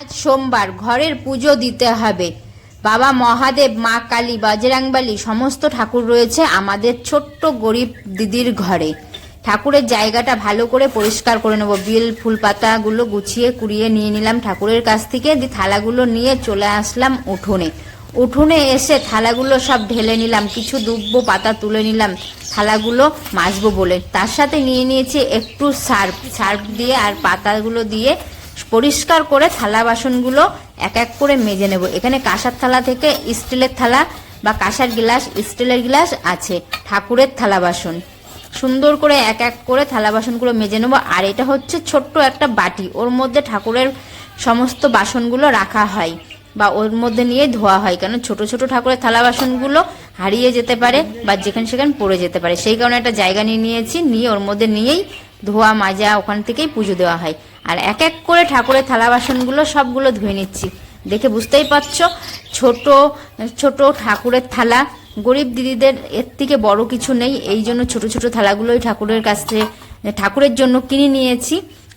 আজ সোমবার ঘরের পুজো দিতে হবে। বাবা মহাদেব, মা কালী, বজরাংবালি সমস্ত ঠাকুর রয়েছে আমাদের ছোট্ট গরিব দিদির ঘরে। ঠাকুরের জায়গাটা ভালো করে পরিষ্কার করে নেব। বিল ফুল পাতাগুলো গুছিয়ে কুড়িয়ে নিয়ে নিলাম ঠাকুরের কাছ থেকে। দিয়ে থালাগুলো নিয়ে চলে আসলাম উঠোনে। উঠোনে এসে থালাগুলো সব ঢেলে নিলাম, কিছু দুব্ব পাতা তুলে নিলাম, থালাগুলো মাজবো বলে। তার সাথে নিয়ে নিয়েছি একটু সার্ফ সার্ফ দিয়ে আর পাতাগুলো দিয়ে পরিষ্কার করে থালা বাসনগুলো এক এক করে মেজে নেব। এখানে কাঁসার থালা থেকে স্টিলের থালা বা কাঁসার গ্লাস, স্টিলের গ্লাস আছে, ঠাকুরের থালা বাসন। সুন্দর করে এক এক করে থালা বাসনগুলো মেজে নেব। আর এটা হচ্ছে ছোট্ট একটা বাটি, ওর মধ্যে ঠাকুরের সমস্ত বাসনগুলো রাখা হয় বা ওর মধ্যে নিয়ে ধোয়া হয় কারণ ছোট ছোট ঠাকুরের থালা বাসনগুলো হারিয়ে যেতে পারে বা যেখানে সেখানে পড়ে যেতে পারে। সেই কারণে একটা জায়গা নিয়ে নিয়েছি, নিয়ে ওর মধ্যে নিয়েই ধোয়া, মাজা ওখান থেকেই পুজো দেওয়া হয়। আর এক এক করে ঠাকুরের থালা বাসনগুলো সবগুলো ধুয়ে নিচ্ছি। দেখে বুঝতেই পারছ, ছোট ছোট ঠাকুরের থালা। গরিব দিদিদের এর থেকে বড় কিছু নেই, এই জন্য ছোট ছোট থালাগুলোই ঠাকুরের কাছে ঠাকুরের জন্য কিনে নিয়েছি।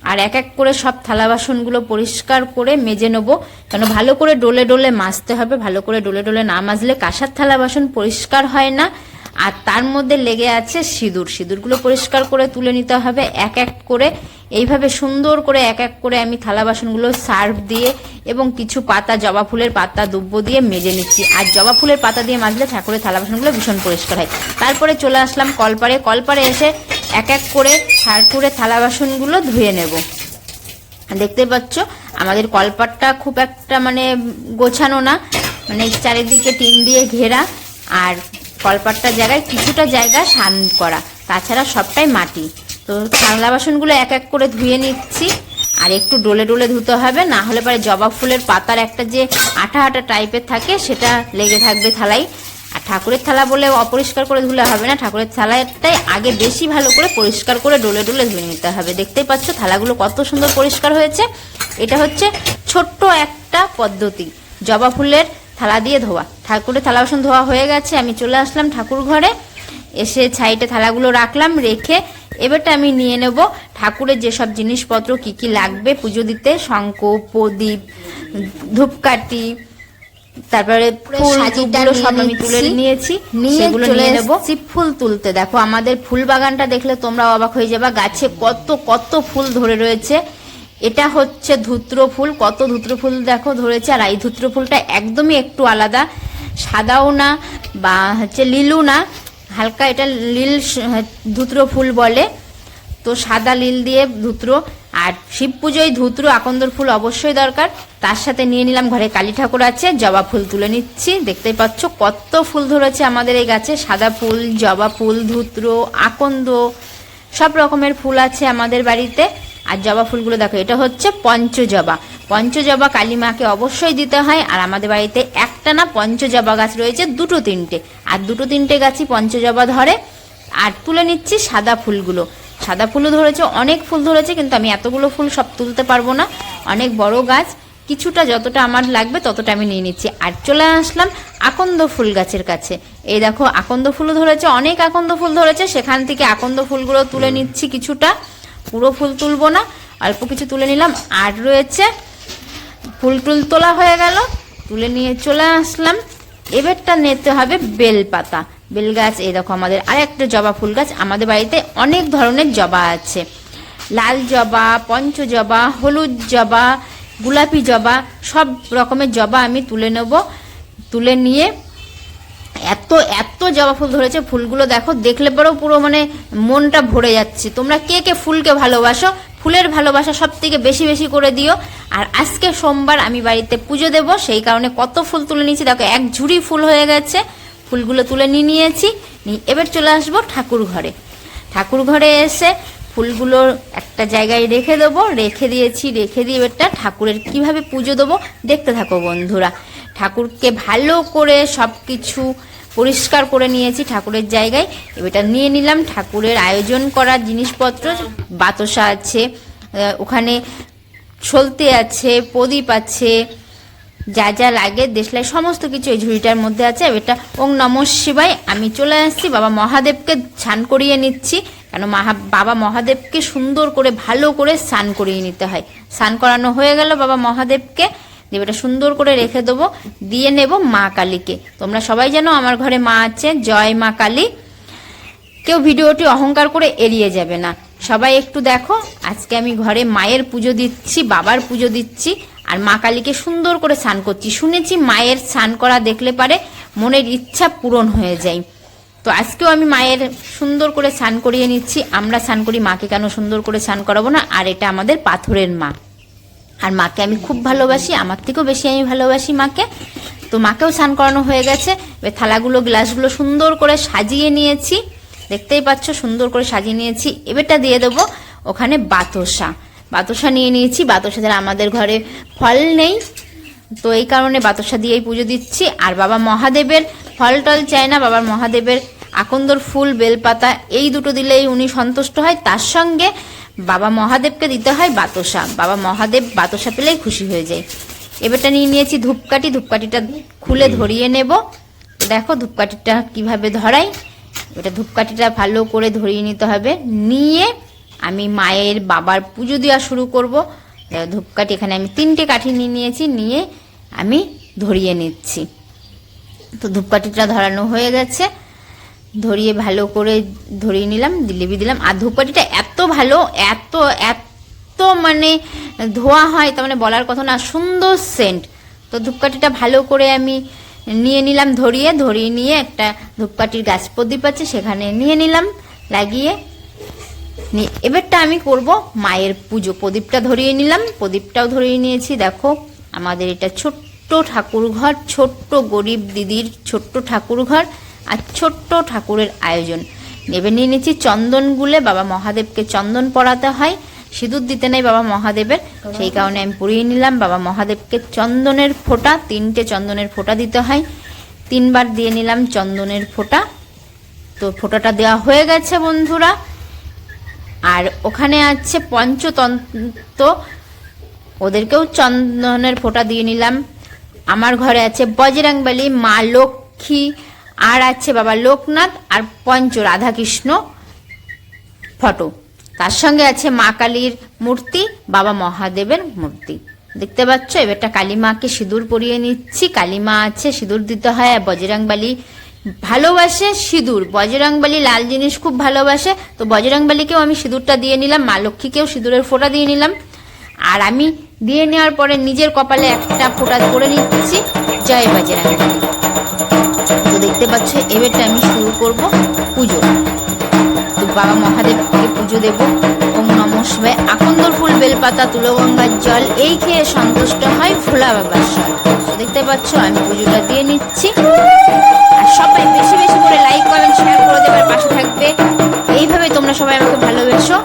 আর এক এক করে সব থালা বাসনগুলো পরিষ্কার করে মেজে নেব। কেন ভালো করে ডোলে ডোলে মাজতে হবে, ভালো করে ডোলে ডোলে না মাজলে কাঁসার থালা বাসন পরিষ্কার হয় না। আর তার মধ্যে লেগে আছে সিঁদুর। সিঁদুরগুলো পরিষ্কার করে তুলে নিতে হবে, এক এক করে। এইভাবে সুন্দর করে এক এক করে আমি থালা বাসনগুলো সার্ফ দিয়ে এবং কিছু পাতা, জবা ফুলের পাতা, দুব্ব দিয়ে মেজে নিচ্ছি। আর জবা ফুলের পাতা দিয়ে মাজলে ঠাকুরের থালা বাসনগুলো ভীষণ পরিষ্কার হয়। তারপরে চলে আসলাম কলপারে কলপারে এসে এক এক করে ঠাকুরের থালা বাসনগুলো ধুয়ে নেব। দেখতে পাচ্ছ, আমাদের কলপাটটা খুব একটা মানে গোছানো না মানে চারিদিকে টিন দিয়ে ঘেরা। আর কলপাটটার জায়গায় কিছুটা জায়গা সান করা, তাছাড়া সবটাই মাটি। তো থালা বাসনগুলো এক এক করে ধুয়ে নিচ্ছি, আর একটু ডোলে ডোলে ধুতে হবে, না হলে পরে জবা ফুলের পাতার একটা যে আঠা আঠা টাইপের থাকে, সেটা লেগে থাকবে থালাই আর ঠাকুরের থালা বলে অপরিষ্কার করে ধুলে হবে না, ঠাকুরের থালাটাই আগে বেশি ভালো করে পরিষ্কার করে ডলে ডলে ধুয়ে নিতে হবে। দেখতেই পাচ্ছ থালাগুলো কত সুন্দর পরিষ্কার হয়েছে। এটা হচ্ছে ছোট্ট একটা পদ্ধতি। জবা ফুলের থালা দিয়ে ধোয়া। ঠাকুরের থালা বাসন ধোয়া হয়ে গেছে আমি চলে আসলাম ঠাকুর ঘরে। এসে ছাইটে থালাগুলো রাখলাম রেখে এবারটা আমি নিয়ে নেব। ঠাকুরের যেসব জিনিসপত্র কি কি লাগবে পুজো দিতে শঙ্খ প্রদীপ ধূপকাঠি তারপরে সব আমি তুলে। নিয়েছি সেগুলো নিয়ে নেব। ফুল তুলতে। দেখো আমাদের ফুল বাগানটা দেখলে তোমরা অবাক হয়ে যাবে। গাছে কত কত ফুল ধরে রয়েছে। এটা হচ্ছে ধুত্র ফুল কত ধুত্র ফুল দেখো ধরেছে, আর এই ধুত্র ফুলটা একদমই একটু আলাদা। সাদাও না, বা হচ্ছে লিলু না, হালকা এটা লীল ধুত্র ফুল বলে। তো সাদা লীল দিয়ে ধুত্র, আর শিব পুজোয় ধুত্র, আকন্দর ফুল অবশ্যই দরকার। তার সাথে নিয়ে নিলাম, ঘরে কালী ঠাকুর আছে, জবা ফুল তুলে নিচ্ছি। দেখতেই পাচ্ছ কত ফুল ধরেছে আমাদের এই গাছে। সাদা ফুল, জবা ফুল, ধুত্র, আকন্দ, সব রকমের ফুল আছে আমাদের বাড়িতে। আর জবা ফুলগুলো দেখো, এটা হচ্ছে পঞ্চজবা। পঞ্চজবা কালী মাকে অবশ্যই দিতে হয়, আর আমাদের বাড়িতে একটা না পঞ্চজবা গাছ রয়েছে, দুটো তিনটে। আর দুটো তিনটে গাছই পঞ্চজবা ধরে। আর তুলে নিচ্ছি সাদা ফুলগুলো। সাদা ফুলও ধরেছে, অনেক ফুল ধরেছে, কিন্তু আমি এতগুলো ফুল সব তুলতে পারব না। অনেক বড় গাছ, কিছুটা যতটা আমার লাগবে ততটা আমি নিয়ে নিচ্ছি। আর চলে আসলাম আকন্দ ফুল গাছের কাছে। এই দেখো, আকন্দ ফুলও ধরেছে, অনেক আকন্দ ফুল ধরেছে, সেখান থেকে আকন্দ ফুলগুলো তুলে নিচ্ছি কিছুটা। পুরো ফুল তুলবো না, অল্প কিছু তুলে নিলাম। আর রয়েছে, ফুল টুল তোলা হয়ে গেল, তুলে নিয়ে চলে আসলাম। এবারটা নিতে হবে বেলপাতা। বেল গাছ দেখো আমাদের আর একটা জবা ফুল গাছ, আমাদের বাড়িতে অনেক ধরনের জবা আছে। লাল জবা, পঞ্চ জবা, হলুদ জবা, গোলাপি জবা, সব রকমের জবা আমি তুলে নেব। তুলে নিয়ে এত এত জবা ফুল ধরেছে, ফুলগুলো দেখো, দেখলে পরেও পুরো মানে মনটা ভরে যাচ্ছে। তোমরা কে কে ফুলকে ভালোবাসো, ফুলের ভালোবাসা সব থেকে বেশি বেশি করে দিও। আর আজকে সোমবার আমি বাড়িতে পুজো দেব, সেই কারণে কত ফুল তুলে নিয়েছি, দেখো, এক ঝুড়ি ফুল হয়ে গেছে। ফুলগুলো তুলে নিয়ে নিয়েছি, নিয়ে এবার চলে আসব ঠাকুর ঘরে। ঠাকুর ঘরে এসে ফুলগুলো একটা জায়গায় রেখে দেবো, রেখে দিয়েছি, রেখে দিয়ে এবারটা ঠাকুরের কীভাবে পুজো দেবো, দেখতে থাকো বন্ধুরা। ঠাকুরকে ভালো করে সব কিছু পরিষ্কার করে নিয়েছি ঠাকুরের জায়গায়। এবারটা নিয়ে নিলাম, ঠাকুরের আয়োজন করার জিনিসপত্র, বাতাসা আছে ওখানে সলতে আছে, প্রদীপ আছে, যা যা লাগে, দেশলাই সমস্ত কিছু এই ঝুড়িটার মধ্যে আছে। এটা ওং নম শিবায় আমি চলে আসছি, বাবা মহাদেবকে স্নান করিয়ে নিচ্ছি, কেন মাহা, বাবা মহাদেবকে সুন্দর করে, ভালো করে স্নান করিয়ে নিতে হয়। স্নান করানো হয়ে গেল বাবা মহাদেবকে। দিয়ে এটা সুন্দর করে রেখে দেবো। দিয়ে নেব মা কালীকে। তোমরা সবাই জানো আমার ঘরে মা আছে, জয় মা কালী। কেউ ভিডিওটি অহংকার করে এড়িয়ে যাবে না। সবাই একটু দেখো, আজকে আমি ঘরে মায়ের পুজো দিচ্ছি, বাবার পুজো দিচ্ছি, আর মা কালীকে সুন্দর করে স্নান করছি। শুনেছি মায়ের স্নান করা দেখলে পারে মনের ইচ্ছা পূরণ হয়ে যায়। তো আজকেও আমি মায়ের সুন্দর করে স্নান করিয়ে নিচ্ছি। আমরা স্নান করি, মাকে কেন সুন্দর করে স্নান করাবো না? আর এটা আমাদের পাথরের মা। আর মাকে আমি খুব ভালোবাসি, আমার থেকেও বেশি আমি ভালোবাসি মাকে। তো মাকেও স্নান করানো হয়ে গেছে। এবার থালাগুলো, গ্লাসগুলো সুন্দর করে সাজিয়ে নিয়েছি। দেখতেই পাচ্ছ, সুন্দর করে সাজিয়ে নিয়েছি। এবারটা দিয়ে দেবো ওখানে বাতসা। বাতসা নিয়ে নিয়েছি। বাতসা দ্বারা আমাদের ঘরে ফল নেই। তো এই কারণে বাতসা দিয়েই পুজো দিচ্ছি। আর বাবা মহাদেবের ফল টল চায় না। বাবার মহাদেবের আকন্দর ফুল, বেলপাতা, এই দুটো দিলেই উনি সন্তুষ্ট হয়। তার সঙ্গে বাবা মহাদেবকে দিতে হয় বাতসা বাবা মহাদেব বাতসা পেলেই খুশি হয়ে যায়। এবারটা নিয়ে নিয়েছি ধূপকাঠি ধূপকাঠিটা খুলে ধরিয়ে নেব। দেখো ধূপকাঠিটা কীভাবে ধরাই। এটা ধূপকাঠিটা ভালো করে ধরিয়ে নিতে হবে। নিয়ে আমি মায়ের বাবার পুজো দেওয়া শুরু করব। ধূপকাঠি এখানে আমি তিনটে কাঠি নিয়ে নিয়েছি নিয়ে আমি ধরিয়ে নিচ্ছি। তো ধূপকাঠিটা ধরানো হয়ে গেছে। ধরিয়ে ভালো করে ধরিয়ে নিলাম দিলেবি দিলাম। আর ধূপকাঠিটা এত ভালো, এত এত মানে ধোয়া হয়, তার মানে বলার কথা না, সুন্দর সেন্ট তো ধূপকাঠিটা ভালো করে আমি নিয়ে নিলাম ধরিয়ে ধরিয়ে নিয়ে একটা ধূপকাঠির গাছ প্রদীপ আছে, সেখানে নিয়ে নিলাম, লাগিয়ে এবারটা আমি করব মায়ের পুজো। প্রদীপটা ধরিয়ে নিলাম, প্রদীপটাও ধরিয়ে নিয়েছি, দেখো, আমাদের এটা ছোট্ট ঠাকুর ঘর, ছোট্ট গরিব দিদির ছোট্ট ঠাকুর ঘর আর ছোট্ট ঠাকুরের আয়োজন। এবার নিয়ে নিয়েছি চন্দন গুলে বাবা মহাদেবকে চন্দন পড়াতে হয়। সিঁদুর দিতে নেই বাবা মহাদেবের। সেই কারণে আমি পরিয়ে নিলাম, বাবা মহাদেবকে চন্দনের ফোঁটা, তিনটে চন্দনের ফোঁটা দিতে হয়। তিনবার দিয়ে নিলাম চন্দনের ফোঁটা। তো ফোঁটাটা দেওয়া হয়ে গেছে বন্ধুরা। আর ওখানে আছে পঞ্চতন্ত্র। ওদেরকেও চন্দনের ফোঁটা দিয়ে নিলাম। আমার ঘরে আছে বজরাংবালি, মা লক্ষ্মী আর আছে বাবা লোকনাথ আর পঞ্চ রাধাকৃষ্ণ ফটো। তার সঙ্গে আছে মা কালীর মূর্তি, বাবা মহাদেবের মূর্তি। দেখতে পাচ্ছ? এবারটা কালী মাকে সিঁদুর পরিয়ে নিচ্ছি। কালী মা আছে, সিঁদুর দিতে হয় আর বজরাংবালি ভালোবাসে সিঁদুর। বজরাংবালি লাল জিনিস খুব ভালোবাসে, তো বজরাংবালিকেও আমি সিঁদুরটা দিয়ে নিলাম, মা লক্ষ্মীকেও সিঁদুরের ফোঁটা দিয়ে নিলাম। আর আমি দিয়ে নেওয়ার পরে নিজের কপালে একটা ফোঁটা করে নিচ্ছি। জয় বজরাংবালি। তো দেখতে পাচ্ছ, এবারটা আমি শুরু করব পুজো। তো বাবা মহাদেবকে পুজো দেব। ওম নম শিবায়। আকন্দর ফুল, বেলপাতা, তুলগঙ্গার জল, এই খেয়ে সন্তুষ্ট হয় ভোলা বাবার স্বর তো দেখতে পাচ্ছ, আমি পুজোটা দিয়ে নিচ্ছি। আর সবাই বেশি বেশি করে লাইক কমেন্ট শেয়ার করে দেবার পাশে থাকবে। এইভাবে তোমরা সবাই আমাকে ভালোবেসো।